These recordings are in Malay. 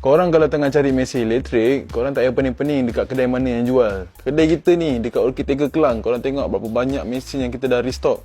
Korang kalau tengah cari mesin elektrik, korang tak payah pening-pening dekat kedai mana yang jual. Kedai kita ni dekat Tiger Kelang, korang tengok berapa banyak mesin yang kita dah restock.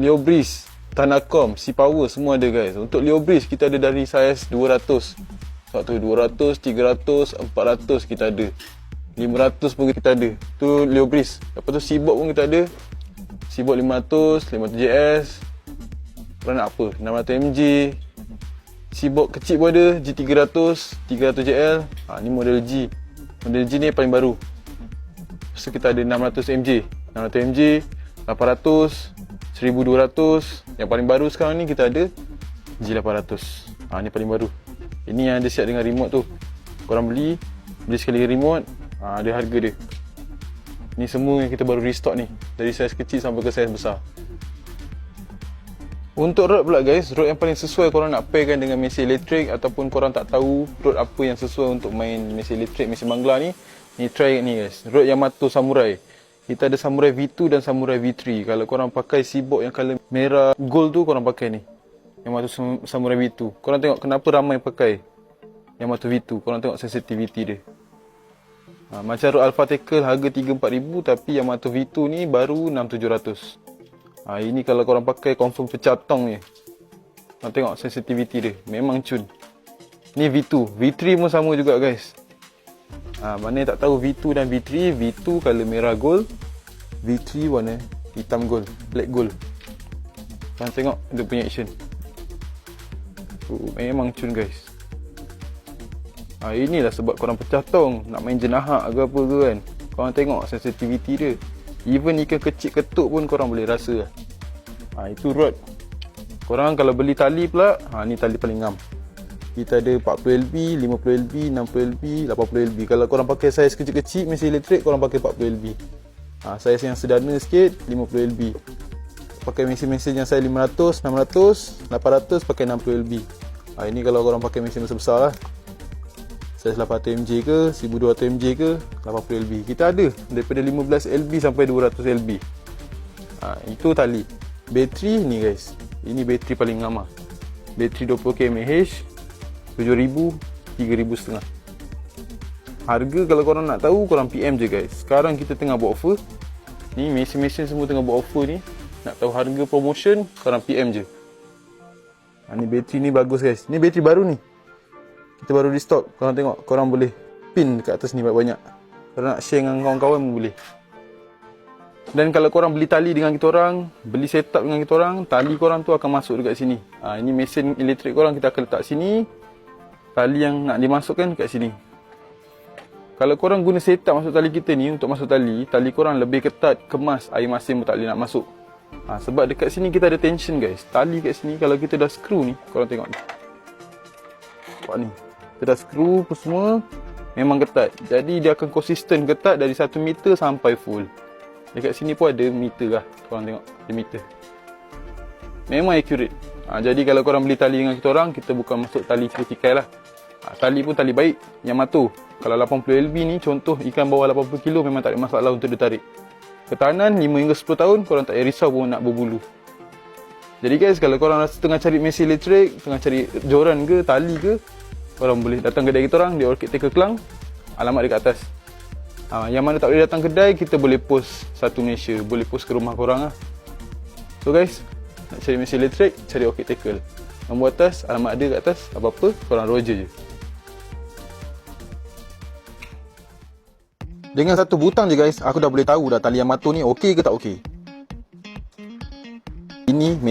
Leo Breeze, Tanakom, Si Power semua ada guys. Untuk Leo Breeze kita ada dari saiz 200. Sebab tu 200, 300, 400 kita ada. 500 pun kita ada. Tu Leo Breeze. Lepas tu Seaboard pun kita ada. Seaboard 500, 500 JS. Korang nak apa? 600 MJ, Seaboard kecil pun ada G300 300 JL ha, Ni model G. Model G ni paling baru. Lepas tu kita ada 600 MJ 600 MJ 800 1200 Yang paling baru sekarang ni kita ada G800 ha, Ni paling baru. Ini yang ada siap dengan remote tu. Korang beli Beli sekali remote ha, Ada harga dia. Ni semua yang kita baru restock ni. Dari saiz kecil sampai ke saiz besar untuk road pula guys, road yang paling sesuai korang nak pairkan dengan mesin elektrik ataupun korang tak tahu road apa yang sesuai untuk main mesin elektrik, mesin bangla ni, ni try ni guys. Road Yamato Samurai. Kita ada Samurai V2 dan Samurai V3. Kalau korang pakai seatbox yang color merah gold tu korang pakai ni. Yamato Samurai V2. Korang tengok kenapa ramai pakai Yamato V2. Korang tengok sensitivity dia. Ha, macam road Alpha Tackle harga 3-4 ribu tapi Yamato V2 ni baru 6-700. Ha, ini kalau korang pakai confirm pecah tong ni. Korang tengok sensitivity dia. Memang cun. Ni V2. V3 pun sama juga guys. Ha, mana tak tahu V2 dan V3. V2 color merah gold. V3 warna hitam gold. Black gold. Korang tengok dia punya action. Uh, memang cun guys. Ha, inilah sebab korang pecah tong. Nak main jenahak ke apa ke kan. Korang tengok sensitivity dia. Even ikan kecil ketuk pun korang boleh rasa. Ha, Itu rod Korang kalau beli tali pula ha, Ni tali paling ngam. Kita ada 40LB, 50LB, 60LB, 80LB Kalau korang pakai saiz kecil-kecil Mesin elektrik korang pakai 40LB ha, Saiz yang sederhana sikit 50LB Pakai mesin-mesin yang saiz 500, 600, 800 Pakai 60LB ha, Ini kalau korang pakai mesin besar-besar lah Saiz 800 MJ ke 1200 MJ ke 80 LB kita ada daripada 15 LB sampai 200 LB ha, itu tali. Bateri ni guys. Ini bateri paling lama. Bateri 20 kmAh 7000 3000 setengah. Harga kalau korang nak tahu korang PM je guys. Sekarang kita tengah buat offer. Ni mesin-mesin semua tengah buat offer ni. Nak tahu harga promotion korang PM je. Ha, ni bateri ni bagus guys. Ni bateri baru ni kita baru di stock korang tengok korang boleh pin dekat atas ni banyak-banyak. Korang nak share dengan kawan-kawan pun boleh. Dan kalau korang beli tali dengan kita orang beli setup dengan kita orang tali korang tu akan masuk dekat sini. Ha, ini mesin elektrik korang kita akan letak sini. Tali yang nak dimasukkan dekat sini. Kalau korang guna setup masuk tali kita ni untuk masuk tali tali korang lebih ketat kemas air masin pun tak boleh nak masuk. Ha, sebab dekat sini kita ada tension guys. Tali kat sini kalau kita dah screw ni korang tengok ni. Nampak ni kita dah screw pun semua memang ketat. Jadi dia akan konsisten ketat dari 1 meter sampai full. Dekat sini pun ada meter lah. Korang tengok ada meter. Memang accurate. Ha, jadi kalau korang beli tali dengan kita orang kita bukan masuk tali vertikal lah. Ha, tali pun tali baik yang matu kalau 80 LB ni contoh ikan bawah 80 kilo memang tak ada masalah untuk ditarik. Ketahanan 5 hingga 10 tahun korang tak payah risau pun nak berbulu. Jadi guys kalau korang rasa tengah cari mesin elektrik tengah cari joran ke tali ke korang boleh datang kedai kita orang di Orchid Taker Kelang alamat dekat atas. Ha, yang mana tak boleh datang kedai kita boleh post satu Malaysia boleh post ke rumah korang lah. So guys nak cari mesin elektrik cari Orchid Taker nombor atas alamat ada kat atas apa-apa korang roger je. Dengan satu butang je guys aku dah boleh tahu dah tali yang matu ni okey ke tak okey